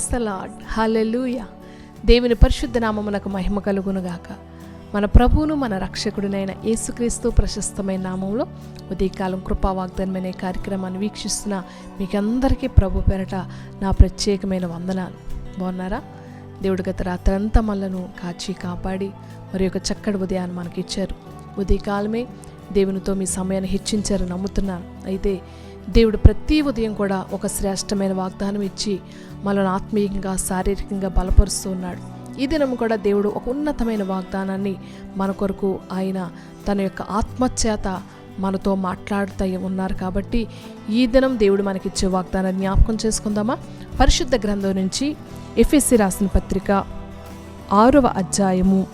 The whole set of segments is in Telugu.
ప్రైజ్ ద లాడ్ హల్లెలూయ దేవుని పరిశుద్ధ నామమునకు మహిమ కలుగునుగాక. మన ప్రభువును మన రక్షకుడినైన యేసుక్రీస్తు ప్రశస్తమైన నామంలో ఉదయకాలం కృపా కార్యక్రమాన్ని వీక్షిస్తున్న మీకందరికీ ప్రభు పేరట నా ప్రత్యేకమైన వందనాలు. బాగున్నారా? దేవుడు గత రాత్రంతా మనలను కాచి కాపాడి మరి ఒక చక్కటి ఉదయాన్ని మనకి ఇచ్చారు ఉదయకాలమే దేవునితో మీ సమయాన్ని హెచ్చించారు నమ్ముతున్నాను. అయితే దేవుడు ప్రతి ఉదయం కూడా ఒక శ్రేష్టమైన వాగ్దానం ఇచ్చి మనల్ని ఆత్మీయంగా శారీరకంగా బలపరుస్తూ ఉన్నాడు. ఈ దినం కూడా దేవుడు ఒక ఉన్నతమైన వాగ్దానాన్ని మన కొరకు ఆయన తన యొక్క ఆత్మచేత మనతో మాట్లాడుతూ ఉన్నారు కాబట్టి ఈ దినం దేవుడు మనకిచ్చే వాగ్దానాన్ని జ్ఞాపకం చేసుకుందామా? పరిశుద్ధ గ్రంథం నుంచి ఎఫ్ఎస్సి రాసిన పత్రిక ఆరవ అధ్యాయము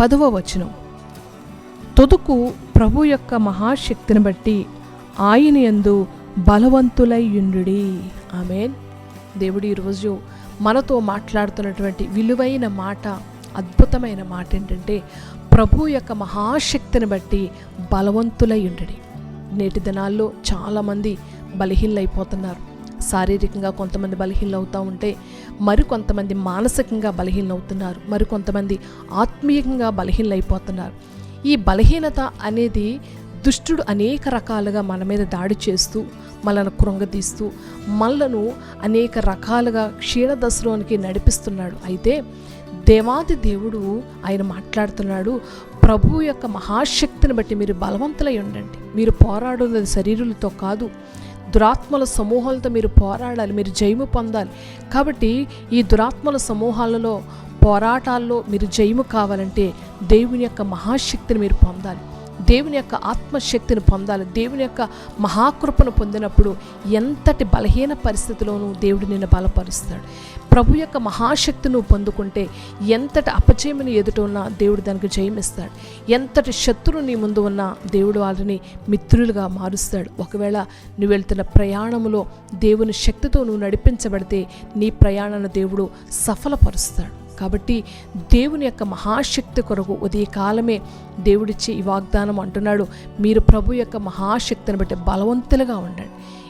పదవ వచనం. తుదుకు ప్రభు యొక్క మహాశక్తిని బట్టి ఆయన యందు బలవంతులయ్యుండుడి ఆమెన్. దేవుడు ఈరోజు మనతో మాట్లాడుతున్నటువంటి విలువైన మాట అద్భుతమైన మాట ఏంటంటే ప్రభు యొక్క మహాశక్తిని బట్టి బలవంతులై ఉండడి. నేటి దినాల్లో చాలామంది బలహీనైపోతున్నారు శారీరకంగా కొంతమంది బలహీనలు అవుతూ ఉంటే మరికొంతమంది మానసికంగా బలహీనవుతున్నారు మరికొంతమంది ఆత్మీయంగా బలహీనలైపోతున్నారు. ఈ బలహీనత అనేది దుష్టుడు అనేక రకాలుగా మన మీద దాడి చేస్తూ మనను కృంగదీస్తూ మనలను అనేక రకాలుగా క్షీణదశలోనికి నడిపిస్తున్నాడు. అయితే దేవాది దేవుడు ఆయన మాట్లాడుతున్నాడు ప్రభు యొక్క మహాశక్తిని బట్టి మీరు బలవంతులై ఉండండి. మీరు పోరాడున్నది శరీరులతో కాదు దురాత్మల సమూహాలతో మీరు పోరాడాలి మీరు జయము పొందాలి. కాబట్టి ఈ దురాత్మల సమూహాలలో పోరాటాల్లో మీరు జయము కావాలంటే దేవుని యొక్క మహాశక్తిని మీరు పొందాలి. దేవుని యొక్క ఆత్మశక్తిని పొందాలి. దేవుని యొక్క మహాకృపను పొందినప్పుడు ఎంతటి బలహీన పరిస్థితిలోనూ దేవుడు నిన్ను బలపరుస్తాడు. ప్రభు యొక్క మహాశక్తి నువ్వు పొందుకుంటే ఎంతటి అపజయమును ఎదుట ఉన్నా దేవుడు దానికి జయమిస్తాడు. ఎంతటి శత్రువు నీ ముందు ఉన్నా దేవుడు వాళ్ళని మిత్రులుగా మారుస్తాడు. ఒకవేళ నువ్వు వెళ్తున్న ప్రయాణములో దేవుని శక్తితో నువ్వు నడిపించబడితే నీ ప్రయాణాన్ని దేవుడు సఫలపరుస్తాడు. కాబట్టి దేవుని యొక్క మహాశక్తి కొరకు ఉదయకాలమే దేవుడిచ్చే ఈ వాగ్దానం అంటున్నాడు. మీరు ప్రభు యొక్క మహాశక్తిని బట్టి బలవంతులుగా ఉండండి.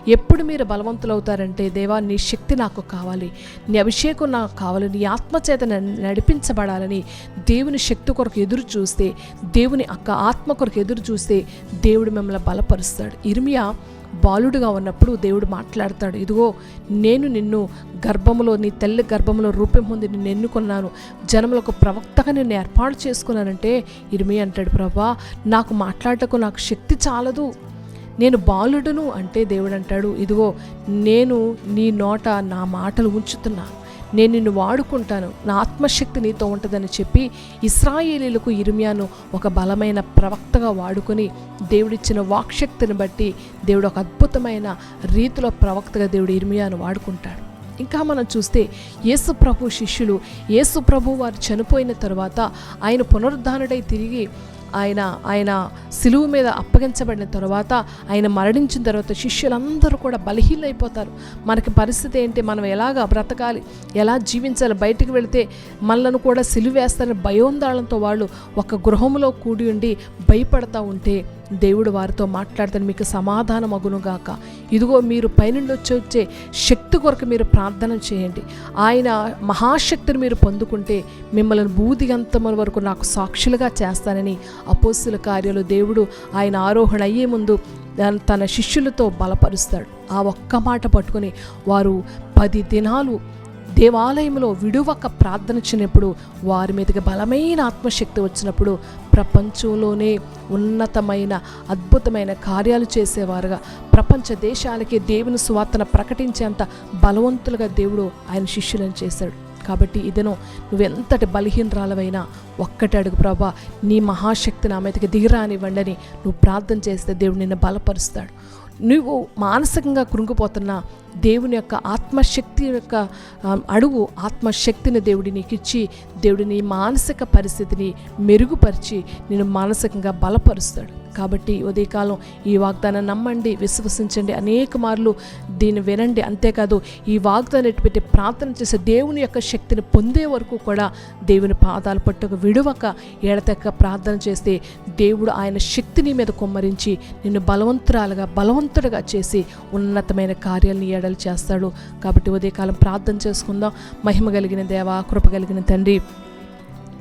ఎప్పుడు మీరు బలవంతులవుతారంటే దేవా నీ శక్తి నాకు కావాలి. నీ అభిషేకం నాకు కావాలి. నీ ఆత్మచేత నడిపించబడాలని దేవుని శక్తి కొరకు ఎదురు చూస్తే దేవుని అక్క ఆత్మ కొరకు ఎదురు చూస్తే దేవుడు మిమ్మల్ని బలపరుస్తాడు. ఇర్మియా బాలుడుగా ఉన్నప్పుడు దేవుడు మాట్లాడతాడు ఇదిగో నేను నిన్ను గర్భములో నీ తల్లి గర్భంలో రూపం పొంది నిన్ను ఎన్నుకున్నాను. జనములకు ప్రవక్తగా నిన్ను ఏర్పాటు చేసుకున్నానంటే ఇరిమి అంటాడు ప్రభా నాకు మాట్లాడటకు నాకు శక్తి చాలదు. నేను బాలుడును అంటే దేవుడు అంటాడు ఇదిగో నేను నీ నోట నా మాటలు ఉంచుతున్నాను నేను నిన్ను వాడుకుంటాను. నా ఆత్మశక్తి నీతో ఉంటుందని చెప్పి ఇస్రాయేలీలకు ఇర్మియాను ఒక బలమైన ప్రవక్తగా వాడుకొని దేవుడిచ్చిన వాక్శక్తిని బట్టి దేవుడు ఒక అద్భుతమైన రీతిలో ప్రవక్తగా దేవుడు ఇర్మియాను వాడుకుంటాడు. ఇంకా మనం చూస్తే యేసు ప్రభు శిష్యులు యేసు ప్రభు వారు చనిపోయిన తర్వాత ఆయన పునరుద్ధానుడై తిరిగి ఆయన ఆయన సిలువు మీద అప్పగించబడిన తర్వాత ఆయన మరణించిన తర్వాత శిష్యులందరూ కూడా బలహీనైపోతారు. మనకి పరిస్థితి ఏంటి? మనం ఎలాగ బ్రతకాలి? ఎలా జీవించాలి? బయటికి వెళితే మనలను కూడా సిలువేస్తారని భయోందాళంతో వాళ్ళు ఒక గృహంలో కూడి ఉండి భయపడతా ఉంటే దేవుడు వారితో మాట్లాడతాను మీకు సమాధానం అగునుగాక ఇదిగో మీరు పైనుండి వచ్చి వచ్చే శక్తి కొరకు మీరు ప్రార్థన చేయండి. ఆయన మహాశక్తిని మీరు పొందుకుంటే మిమ్మల్ని బూదిగంతముల వరకు నాకు సాక్షులుగా చేస్తానని అపోస్తుల కార్యాలు దేవుడు ఆయన ఆరోహణ అయ్యే ముందు తన శిష్యులతో బలపరుస్తాడు. ఆ ఒక్క మాట పట్టుకొని వారు పది దినాలు దేవాలయంలో విడువక ప్రార్థన చిన్నప్పుడు వారి మీదకి బలమైన ఆత్మశక్తి వచ్చినప్పుడు ప్రపంచంలోనే ఉన్నతమైన అద్భుతమైన కార్యాలు చేసేవారుగా. ప్రపంచ దేశాలకి దేవుని సువార్తన ప్రకటించేంత బలవంతులుగా దేవుడు ఆయన శిష్యులను చేశాడు. కాబట్టి ఇదను నువ్వెంతటి బలహీనరాలవైనా ఒక్కటి అడుగు ప్రభా నీ మహాశక్తి నా మీదకి దిగిరానివ్వండి అని నువ్వు ప్రార్థన చేస్తే దేవుడు నిన్ను బలపరుస్తాడు. నువ్వు మానసికంగా కృంగిపోతున్న దేవుని యొక్క ఆత్మశక్తి యొక్క అడుగు ఆత్మశక్తిని దేవుడి నీకు ఇచ్చి దేవుడిని మానసిక పరిస్థితిని మెరుగుపరిచి నేను మానసికంగా బలపరుస్తాడు. కాబట్టి ఉదయకాలం ఈ వాగ్దానం నమ్మండి విశ్వసించండి అనేక మార్లు దీన్ని వినండి. అంతేకాదు ఈ వాగ్దానం పెట్టి ప్రార్థన చేసే దేవుని యొక్క శక్తిని పొందే వరకు కూడా దేవుని పాదాలు పట్టుకు విడవక ఎడతెక్క ప్రార్థన చేస్తే దేవుడు ఆయన శక్తిని మీద కుమ్మరించి నిన్ను బలవంతురాలుగా బలవంతుడిగా చేసి ఉన్నతమైన కార్యాలను ఎడలు చేస్తాడు. కాబట్టి ఉదయకాలం ప్రార్థన చేసుకుందాం. మహిమ కలిగిన దేవ కృప కలిగిన తండ్రి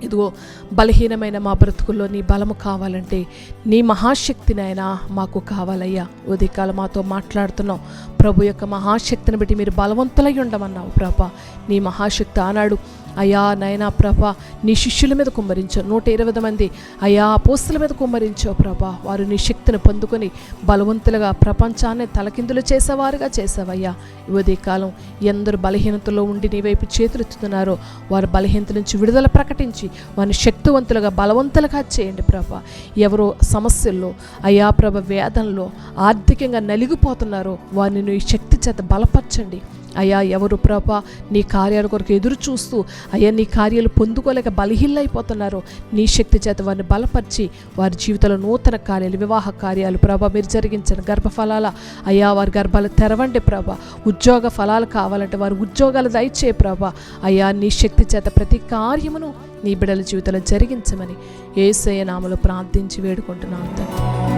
ఇదిగో బలహీనమైన మా బ్రతుకుల్లో నీ బలము కావాలంటే నీ మహాశక్తినైనా మాకు కావాలయ్యా. ఉదయకాలం మాతో మాట్లాడుతున్నాం. ప్రభు యొక్క మహాశక్తిని బట్టి మీరు బలవంతులై ఉండమన్నావు ప్రభా. నీ మహాశక్తి ఆనాడు అయా నయనా ప్రభా నీ శిష్యుల మీద కుమ్మరించు. నూట ఇరవై మంది అయా పోస్తుల మీద కుమ్మరించో ప్రభా. వారు నీ శక్తిని పొందుకొని బలవంతులుగా ప్రపంచాన్ని తలకిందులు చేసేవారుగా చేసావయ్యా. యువతి కాలం ఎందరు బలహీనతలో ఉండి నీ వైపు చేతులెత్తుతున్నారో వారు బలహీనత నుంచి విడుదల ప్రకటించి వారిని శక్తివంతులుగా బలవంతులుగా చేయండి ప్రభా. ఎవరో సమస్యల్లో అయా ప్రభ వేదనలో ఆర్థికంగా నలిగిపోతున్నారో వారిని నీ శక్తి చేత బలపరచండి. అయ్యా ఎవరు ప్రభా నీ కార్యాల కొరకు ఎదురు చూస్తూ అయ్యా నీ కార్యాలు పొందుకోలేక బలహీనైపోతున్నారో నీ శక్తి చేత వారిని బలపరిచి వారి జీవితంలో నూతన కార్యాలు వివాహ కార్యాలు ప్రభా మీరు జరిగించిన గర్భఫలాల అయ్యా వారి గర్భాలు తెరవండి ప్రభా. ఉద్యోగ ఫలాలు కావాలంటే వారి ఉద్యోగాలు దయచే ప్రభా. అయ్యా నీ శక్తి చేత ప్రతి కార్యమును నీ బిడల జీవితంలో జరిగించమని ఏసయ్య నామలో ప్రార్థించి వేడుకుంటున్నాను